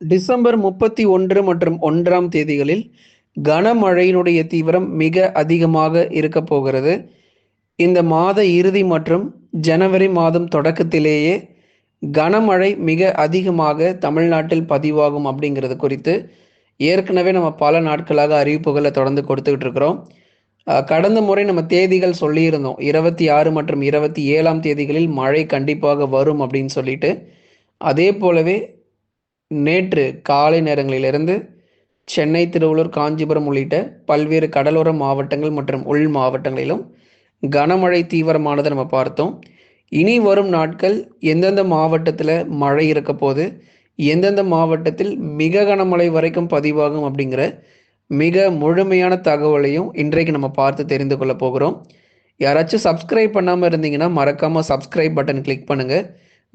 December முப்பத்தி ஒன்று மற்றும் ஒன்றாம் தேதிகளில் கனமழையினுடைய தீவிரம் மிக அதிகமாக இருக்க போகிறது. இந்த மாத இறுதி மற்றும் ஜனவரி மாதம் தொடக்கத்திலேயே கனமழை மிக அதிகமாக தமிழ்நாட்டில் பதிவாகும் அப்படிங்கிறது குறித்து ஏற்கனவே நம்ம பல நாட்களாக அறிவிப்புகளை தொடர்ந்து கொடுத்துக்கிட்டு இருக்கிறோம். கடந்த முறை நம்ம தேதிகள் சொல்லியிருந்தோம். இருபத்தி ஆறு மற்றும் இருபத்தி ஏழாம் தேதிகளில் மழை கண்டிப்பாக வரும் அப்படின்னு சொல்லிட்டு. அதே போலவே நேற்று காலை நேரங்களிலிருந்து சென்னை திருவள்ளூர் காஞ்சிபுரம் உள்ளிட்ட பல்வேறு கடலோர மாவட்டங்கள் மற்றும் உள் மாவட்டங்களிலும் கனமழை தீவிரமானதை நம்ம பார்த்தோம். இனி வரும் நாட்கள் எந்தெந்த மாவட்டத்தில் மழை இருக்க போது எந்தெந்த மாவட்டத்தில் மிக கனமழை வரைக்கும் பதிவாகும் அப்படிங்கிற மிக முழுமையான தகவலையும் இன்றைக்கு நம்ம பார்த்து தெரிந்து கொள்ள போகிறோம். யாராச்சும் சப்ஸ்கிரைப் பண்ணாமல் இருந்தீங்கன்னா மறக்காமல் சப்ஸ்கிரைப் பட்டன் கிளிக் பண்ணுங்கள்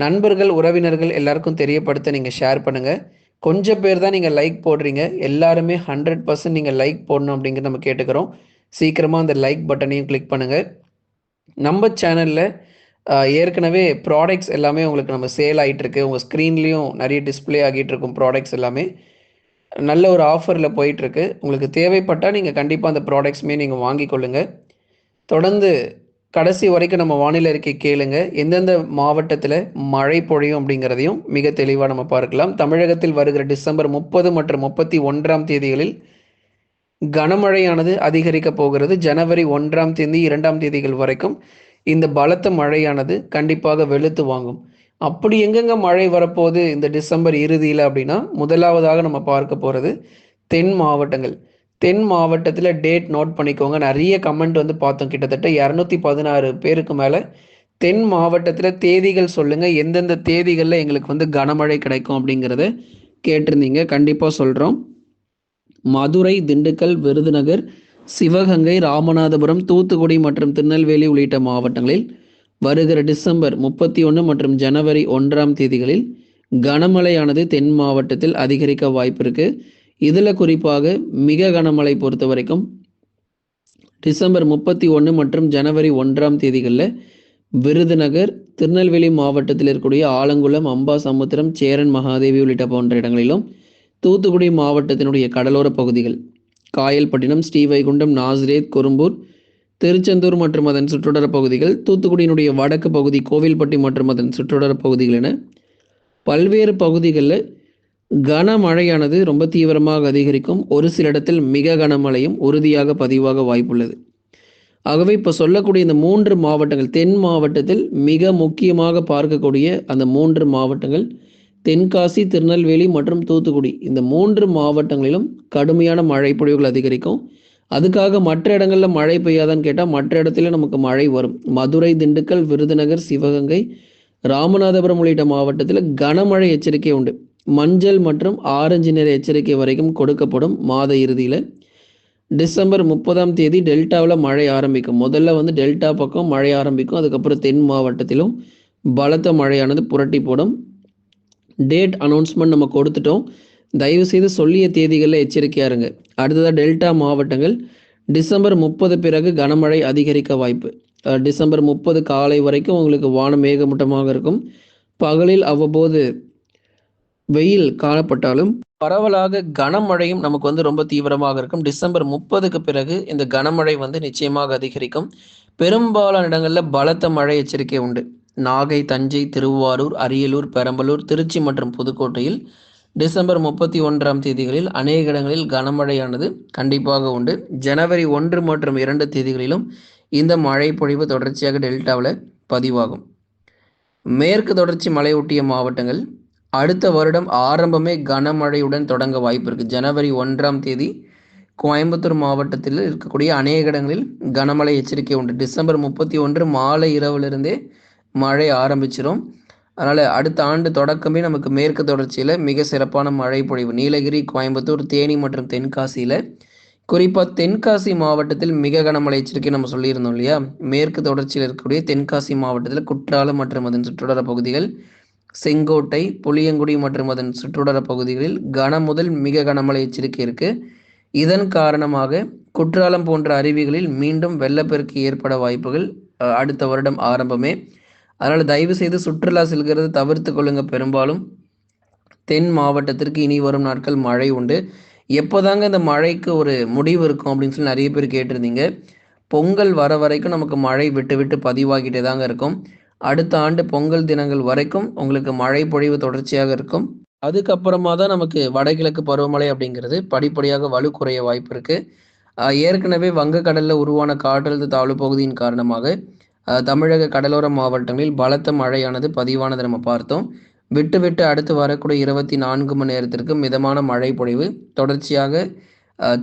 நண்பர்கள் உறவினர்கள் எல்லாருக்கும் தெரியப்படுத்த நீங்கள் ஷேர் பண்ணுங்கள் கொஞ்சம் பேர் தான் நீங்கள் லைக் போடுறீங்க. எல்லாருமே ஹண்ட்ரட் பர்சன்ட் நீங்கள் லைக் போடணும் அப்படிங்கிறத நம்ம கேட்டுக்கிறோம். சீக்கிரமாக அந்த லைக் பட்டனையும் கிளிக் பண்ணுங்கள் நம்ம சேனலில் ஏற்கனவே ப்ராடக்ட்ஸ் எல்லாமே உங்களுக்கு நம்ம சேல் ஆகிட்டுருக்கு உங்கள் ஸ்க்ரீன்லேயும் நிறைய டிஸ்ப்ளே ஆகிட்டு இருக்கும் ப்ராடக்ட்ஸ் எல்லாமே. நல்ல ஒரு ஆஃபரில் போயிட்டுருக்கு உங்களுக்கு தேவைப்பட்டால் நீங்கள் கண்டிப்பாக அந்த ப்ராடக்ட்ஸுமே நீங்கள் வாங்கி கொள்ளுங்கள் தொடர்ந்து கடைசி வரைக்கும் நம்ம வானிலை அறிக்கை கேளுங்க. எந்தெந்த மாவட்டத்தில் மழை பொழியும் அப்படிங்கிறதையும் மிக தெளிவாக நம்ம பார்க்கலாம். தமிழகத்தில் வருகிற டிசம்பர் முப்பது மற்றும் முப்பத்தி ஒன்றாம் தேதிகளில் கனமழையானது அதிகரிக்க போகிறது. ஜனவரி ஒன்றாம் தேதி இரண்டாம் தேதிகள் வரைக்கும் இந்த பலத்த மழையானது கண்டிப்பாக வெளுத்து வாங்கும். அப்படி எங்கெங்க மழை வரப்போகுது இந்த டிசம்பர் இறுதியில் அப்படின்னா முதலாவதாக நம்ம பார்க்க போகிறது தென் மாவட்டங்கள். தென் மாவட்டத்தில் டேட் நோட் பண்ணிக்கோங்க. நிறைய கமெண்ட் வந்து பார்த்தோம். கிட்டத்தட்ட இரநூத்தி பதினாறு பேருக்கு மேலே தென் மாவட்டத்தில் தேதிகள் சொல்லுங்கள் எந்தெந்த தேதிகளில் எங்களுக்கு வந்து கனமழை கிடைக்கும் அப்படிங்கிறத கேட்டிருந்தீங்க. கண்டிப்பாக சொல்கிறோம் மதுரை திண்டுக்கல் விருதுநகர் சிவகங்கை ராமநாதபுரம் தூத்துக்குடி மற்றும் திருநெல்வேலி உள்ளிட்ட மாவட்டங்களில் வருகிற டிசம்பர் முப்பத்தி ஒன்று மற்றும் ஜனவரி ஒன்றாம் தேதிகளில் கனமழையானது தென் மாவட்டத்தில் அதிகரிக்க வாய்ப்பு இருக்குது இதில் குறிப்பாக மிக கனமழை பொறுத்த வரைக்கும் டிசம்பர் முப்பத்தி ஒன்று மற்றும் ஜனவரி ஒன்றாம் தேதிகளில் விருதுநகர் திருநெல்வேலி மாவட்டத்தில் இருக்கக்கூடிய ஆலங்குளம் அம்பாசமுத்திரம் சேரன் மகாதேவி உள்ளிட்ட போன்ற இடங்களிலும் தூத்துக்குடி மாவட்டத்தினுடைய கடலோர பகுதிகள் காயல்பட்டினம் ஸ்ரீவைகுண்டம் நாசிரேத் குறும்பூர் திருச்செந்தூர் மற்றும் அதன் சுற்றுடர பகுதிகள் தூத்துக்குடியினுடைய வடக்கு பகுதி கோவில்பட்டி மற்றும் அதன் சுற்றுடர பகுதிகள் என பல்வேறு பகுதிகளில் கனமழையானது ரொம்ப தீவிரமாக அதிகரிக்கும். ஒரு சில இடத்தில் மிக கனமழையும் உறுதியாக பதிவாக வாய்ப்புள்ளது. ஆகவே இப்போ சொல்லக்கூடிய இந்த மூன்று மாவட்டங்கள் தென் மாவட்டத்தில் மிக முக்கியமாக பார்க்கக்கூடிய அந்த மூன்று மாவட்டங்கள் தென்காசி திருநெல்வேலி மற்றும் தூத்துக்குடி. இந்த மூன்று மாவட்டங்களிலும் கடுமையான மழை பொழிவுகள் அதிகரிக்கும். அதுக்காக மற்ற இடங்களில் மழை பெய்யாதான்னு கேட்டால் மற்ற இடத்துல நமக்கு மழை வரும். மதுரை திண்டுக்கல் விருதுநகர் சிவகங்கை ராமநாதபுரம் உள்ளிட்ட மாவட்டத்தில் கனமழை எச்சரிக்கை உண்டு. மஞ்சள் மற்றும் ஆரஞ்சு நிற எச்சரிக்கை வரைக்கும் கொடுக்கப்படும் மாத இறுதியில். டிசம்பர் முப்பதாம் தேதி டெல்டாவில் மழை ஆரம்பிக்கும். முதல்ல வந்து டெல்டா பக்கம் மழை ஆரம்பிக்கும். அதுக்கப்புறம் தென் மாவட்டத்திலும் பலத்த மழையானது புரட்டி போடும். டேட் அனௌன்ஸ்மெண்ட் நம்ம கொடுத்துட்டோம். தயவு செய்து சொல்லிய தேதிகளில் எச்சரிக்கையாக இருங்க. அடுத்ததாக டெல்டா மாவட்டங்கள். டிசம்பர் முப்பது பிறகு கனமழை அதிகரிக்க வாய்ப்பு. டிசம்பர் முப்பது காலை வரைக்கும் உங்களுக்கு வானம் மேகமூட்டமாக இருக்கும். பகலில் அவ்வப்போது வெயில் காணப்பட்டாலும் பரவலாக கனமழையும் நமக்கு வந்து ரொம்ப தீவிரமாக இருக்கும். டிசம்பர் முப்பதுக்கு பிறகு இந்த கனமழை வந்து நிச்சயமாக அதிகரிக்கும். பெரும்பாலான இடங்களில் பலத்த மழை எச்சரிக்கை உண்டு. நாகை தஞ்சை திருவாரூர் அரியலூர் பெரம்பலூர் திருச்சி மற்றும் புதுக்கோட்டையில் டிசம்பர் முப்பத்தி ஒன்றாம் தேதிகளில் அநேக இடங்களில் கனமழையானது கண்டிப்பாக உண்டு. ஜனவரி ஒன்று மற்றும் இரண்டு தேதிகளிலும் இந்த மழை பொழிவு தொடர்ச்சியாக டெல்டாவில் பதிவாகும். மேற்கு தொடர்ச்சி மலையொட்டிய மாவட்டங்கள் அடுத்த வருடம் ஆரம்பமே கனமழையுடன் தொடங்க வாய்ப்பு இருக்குது ஜனவரி ஒன்றாம் தேதி கோயம்புத்தூர் மாவட்டத்தில் இருக்கக்கூடிய அநேக இடங்களில் கனமழை எச்சரிக்கை உண்டு. டிசம்பர் முப்பத்தி ஒன்று மாலை இரவிலிருந்தே மழை ஆரம்பிச்சிடும் அதனால் அடுத்த ஆண்டு தொடக்கமே நமக்கு மேற்கு தொடர்ச்சியில் மிக சிறப்பான மழை பொழிவு. நீலகிரி கோயம்புத்தூர் தேனி மற்றும் தென்காசியில் குறிப்பாக தென்காசி மாவட்டத்தில் மிக கனமழை எச்சரிக்கை நம்ம சொல்லியிருந்தோம் இல்லையா? மேற்கு தொடர்ச்சியில் இருக்கக்கூடிய தென்காசி மாவட்டத்தில் குற்றாலம் மற்றும் அதன் சுற்றுலா பகுதிகள் செங்கோட்டை புளியங்குடி மற்றும் அதன் சுற்றுவட பகுதிகளில் கன முதல் மிக கனமழை எச்சரிக்கை இருக்கு. இதன் காரணமாக குற்றாலம் போன்ற அருவிகளில் மீண்டும் வெள்ளப்பெருக்கு ஏற்பட வாய்ப்புகள் அடுத்த வருடம் ஆரம்பமே. அதனால் தயவு செய்து சுற்றுலா செல்கிறது தவிர்த்து கொள்ளுங்க பெரும்பாலும். தென் மாவட்டத்திற்கு இனி வரும் நாட்கள் மழை உண்டு. எப்போதாங்க இந்த மழைக்கு ஒரு முடிவு இருக்கும் அப்படின்னு சொல்லி நிறைய பேர் கேட்டிருந்தீங்க. பொங்கல் வர வரைக்கும் நமக்கு மழை விட்டு விட்டு பதிவாகிட்டே தாங்க இருக்கும். அடுத்த ஆண்டு பொங்கல் தினங்கள் வரைக்கும் உங்களுக்கு மழை பொழிவு தொடர்ச்சியாக இருக்கும். அதுக்கப்புறமா தான் நமக்கு வடகிழக்கு பருவமழை அப்படிங்கிறது படிப்படியாக வலு குறைய வாய்ப்பு இருக்கு. ஏற்கனவே வங்கக்கடலில் உருவான காற்றழுத்த தாழ்வு பகுதியின் காரணமாக தமிழக கடலோர மாவட்டங்களில் பலத்த மழையானது பதிவானதை நம்ம பார்த்தோம். விட்டு விட்டு அடுத்து வரக்கூடிய இருபத்தி நான்கு மணி நேரத்திற்கு மிதமான மழை பொழிவு தொடர்ச்சியாக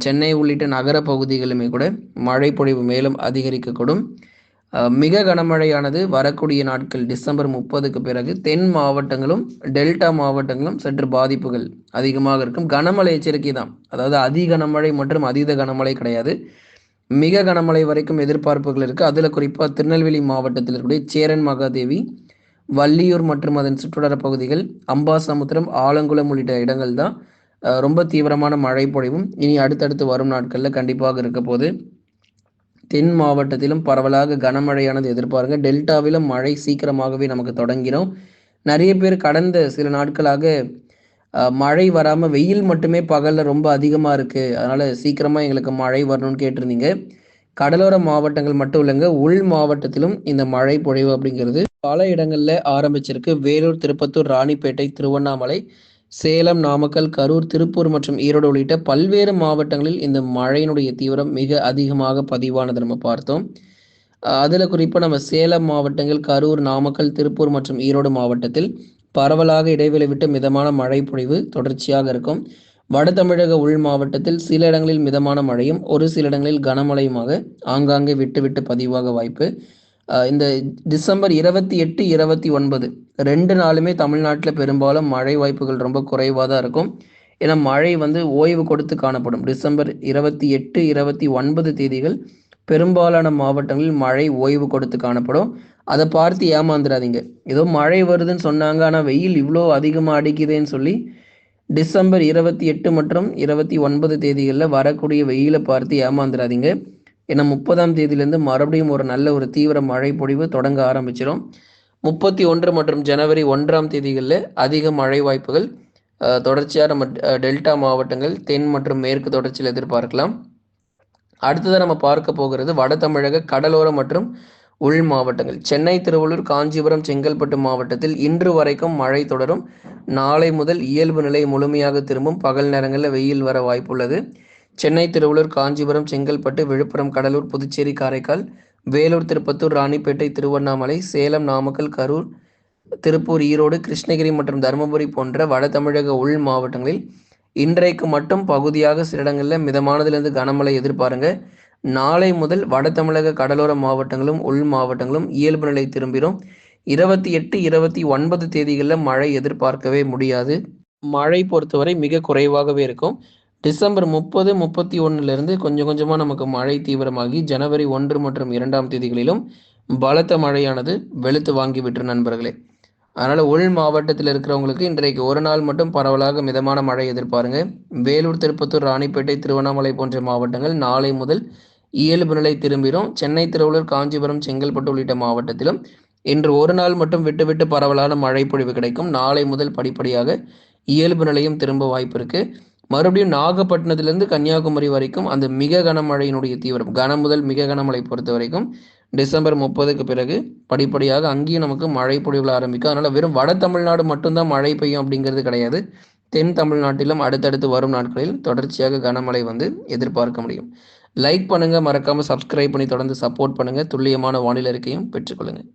சென்னை உள்ளிட்ட நகர பகுதிகளுமே கூட மழை பொழிவு மேலும் அதிகரிக்கக்கூடும். மிக கனமழையானது வரக்கூடிய நாட்கள் டிசம்பர் முப்பதுக்கு பிறகு தென் மாவட்டங்களும் டெல்டா மாவட்டங்களும் சற்று பாதிப்புகள் அதிகமாக இருக்கும். கனமழை எச்சரிக்கை தான். அதாவது அதி கனமழை மற்றும் அதீத கனமழை கிடையாது. மிக கனமழை வரைக்கும் எதிர்பார்ப்புகள் இருக்குது அதில் குறிப்பாக திருநெல்வேலி மாவட்டத்தில் இருக்கக்கூடிய சேரன் மகாதேவி வள்ளியூர் மற்றும் அதன் சுற்றுவர பகுதிகள் அம்பாசமுத்திரம் ஆலங்குளம் உள்ளிட்ட இடங்கள் தான் ரொம்ப தீவிரமான மழை பொழிவும். இனி அடுத்தடுத்து வரும் நாட்களில் கண்டிப்பாக இருக்க போது தென் மாவட்டத்திலும் பரவலாக கனமழையானது எதிர்பாருங்க. டெல்டாவிலும் மழை சீக்கிரமாகவே நமக்கு தொடங்கிடும் நிறைய பேர் கடந்த சில நாட்களாக மழை வராமல் வெயில் மட்டுமே பகலில் ரொம்ப அதிகமாக இருக்குது அதனால் சீக்கிரமாக எங்களுக்கு மழை வரணும்னு கேட்டிருந்தீங்க. கடலோர மாவட்டங்கள் மட்டும் இல்லைங்க உள் மாவட்டத்திலும் இந்த மழை பொழிவு அப்படிங்கிறது பல இடங்களில் ஆரம்பிச்சிருக்கு. வேலூர் திருப்பத்தூர் ராணிப்பேட்டை திருவண்ணாமலை சேலம் நாமக்கல் கரூர் திருப்பூர் மற்றும் ஈரோடு உள்ளிட்ட பல்வேறு மாவட்டங்களில் இந்த மழையினுடைய தீவிரம் மிக அதிகமாக பதிவானதை நம்ம பார்த்தோம். அதில் குறிப்பாக நம்ம சேலம் மாவட்டங்கள் கரூர் நாமக்கல் திருப்பூர் மற்றும் ஈரோடு மாவட்டத்தில் பரவலாக இடைவெளி விட்டு மிதமான மழை பொழிவு தொடர்ச்சியாக இருக்கும். வட தமிழக உள் மாவட்டத்தில் சில இடங்களில் மிதமான மழையும் ஒரு சில இடங்களில் கனமழையுமாக ஆங்காங்கே விட்டு விட்டு பதிவாக வாய்ப்பு. இந்த டிசம்பர் இருபத்தி எட்டு இருபத்தி ஒன்பது ரெண்டு நாளுமே தமிழ்நாட்டில் பெரும்பாலும் மழை வாய்ப்புகள் ரொம்ப குறைவாக தான் இருக்கும். ஏன்னா மழை வந்து ஓய்வு கொடுத்து காணப்படும். டிசம்பர் இருபத்தி எட்டு இருபத்தி ஒன்பது தேதிகள் பெரும்பாலான மாவட்டங்களில் மழை ஓய்வு கொடுத்து காணப்படும். அதை பார்த்து ஏமாந்துடாதீங்க. ஏதோ மழை வருதுன்னு சொன்னாங்க ஆனால் வெயில் இவ்வளோ அதிகமாக அடிக்குதுன்னு சொல்லி டிசம்பர் இருபத்தி எட்டு மற்றும் இருபத்தி ஒன்பது தேதிகளில் வரக்கூடிய வெயிலை பார்த்து ஏமாந்துடாதீங்க. ஏன்னா முப்பதாம் தேதியிலேருந்து மறுபடியும் ஒரு நல்ல ஒரு தீவிர மழை பொழிவு தொடங்க ஆரம்பிச்சிடும் முப்பத்தி ஒன்று மற்றும் ஜனவரி ஒன்றாம் தேதிகளில் அதிக மழை வாய்ப்புகள் தொடர்ச்சியாக நம்ம டெல்டா மாவட்டங்கள் தென் மற்றும் மேற்கு தொடர்ச்சியில் எதிர்பார்க்கலாம். அடுத்ததாக நம்ம பார்க்க போகிறது வட தமிழக கடலோர மற்றும் உள் மாவட்டங்கள். சென்னை திருவள்ளூர் காஞ்சிபுரம் செங்கல்பட்டு மாவட்டத்தில் இன்று வரைக்கும் மழை தொடரும். நாளை முதல் இயல்பு நிலை முழுமையாக திரும்பும். பகல் நேரங்களில் வெயில் வர வாய்ப்புள்ளது. சென்னை திருவள்ளூர் காஞ்சிபுரம் செங்கல்பட்டு விழுப்புரம் கடலூர் புதுச்சேரி காரைக்கால் வேலூர் திருப்பத்தூர் ராணிப்பேட்டை திருவண்ணாமலை சேலம் நாமக்கல் கரூர் திருப்பூர் ஈரோடு கிருஷ்ணகிரி மற்றும் தருமபுரி போன்ற வட தமிழக உள் மாவட்டங்களில் இன்றைக்கு மட்டும் பகுதியாக சில இடங்களில் மிதமானதிலிருந்து கனமழை எதிர்பாருங்க. நாளை முதல் வட தமிழக கடலோர மாவட்டங்களும் உள் மாவட்டங்களும் இயல்பு நிலை திரும்பிடும் இருபத்தி எட்டு இருபத்தி ஒன்பது தேதிகளில் மழை எதிர்பார்க்கவே முடியாது. மழை பொறுத்தவரை மிக குறைவாகவே இருக்கும். டிசம்பர் முப்பது முப்பத்தி ஒன்னுலேருந்து கொஞ்சம் கொஞ்சமாக நமக்கு மழை தீவிரமாகி ஜனவரி ஒன்று மற்றும் இரண்டாம் தேதிகளிலும் பலத்த மழையானது வெளுத்து வாங்கி விட்டு நண்பர்களே. அதனால் உள் மாவட்டத்தில் இருக்கிறவங்களுக்கு இன்றைக்கு ஒரு நாள் மட்டும் பரவலாக மிதமான மழை எதிர்பாருங்க. வேலூர் திருப்பத்தூர் ராணிப்பேட்டை திருவண்ணாமலை போன்ற மாவட்டங்கள் நாளை முதல் இயல்பு நிலை திரும்பிடும் சென்னை திருவள்ளூர் காஞ்சிபுரம் செங்கல்பட்டு உள்ளிட்ட மாவட்டத்திலும் இன்று ஒரு நாள் மட்டும் விட்டு விட்டு பரவலான மழை பொழிவு கிடைக்கும். நாளை முதல் படிப்படியாக இயல்பு நிலையும் திரும்ப வாய்ப்பு இருக்குது மறுபடியும் நாகப்பட்டினத்திலிருந்து கன்னியாகுமரி வரைக்கும் அந்த மிக கனமழையினுடைய தீவிரம் கன முதல் மிக கனமழை பொறுத்த வரைக்கும் டிசம்பர் முப்பதுக்கு பிறகு படிப்படியாக அங்கேயும் நமக்கு மழை பொழிவுகள் ஆரம்பிக்கும். அதனால் வெறும் வட தமிழ்நாடு மட்டும்தான் மழை பெய்யும் அப்படிங்கிறது கிடையாது. தென் தமிழ்நாட்டிலும் அடுத்தடுத்து வரும் நாட்களில் தொடர்ச்சியாக கனமழை வந்து எதிர்பார்க்க முடியும். லைக் பண்ணுங்கள் மறக்காமல் சப்ஸ்கிரைப் பண்ணி தொடர்ந்து சப்போர்ட் பண்ணுங்கள் துல்லியமான வானிலை அறிக்கையும் பெற்றுக்கொள்ளுங்கள்